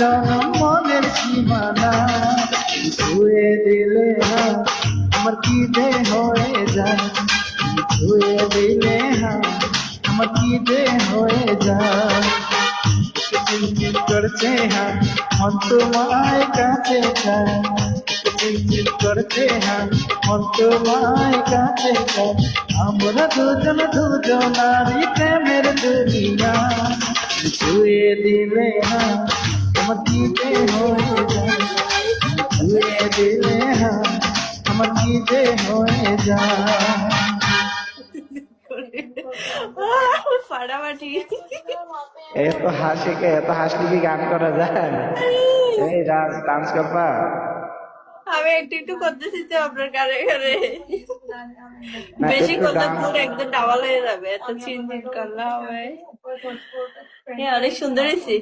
জনম মনের সীমানা। ছুঁয়ে দিলে হা আমার কি দে হয়ে যায়? ছুঁয়ে দিলে হা আমার কি দে হয়ে যায়? চিনচিন করছে হ্যাঁ মন তোমায় কাছে চায়। চিনচিন করছে হ্যাঁ মন তোমায় কাছে চায়। আমরা দুজন দুজনারই প্রেমের দুনিয়া। ছুঁয়ে দিলে হ্যাঁ দিলে হ্যাঁ আমার দিতে হয়ে ফাটাফাটি। এত হাসি কে এত হাসলে কি গান করা যায়? এই ডান্স ডান্স করবা? আমি একটু একটু করতেছি তো আপনার কারে কারে বেশি করলে পুরো একদম ডাবল হয়ে যাবে এত চিনচিন করলে হবে হ্যাঁ অনেক সুন্দর হয়েছে।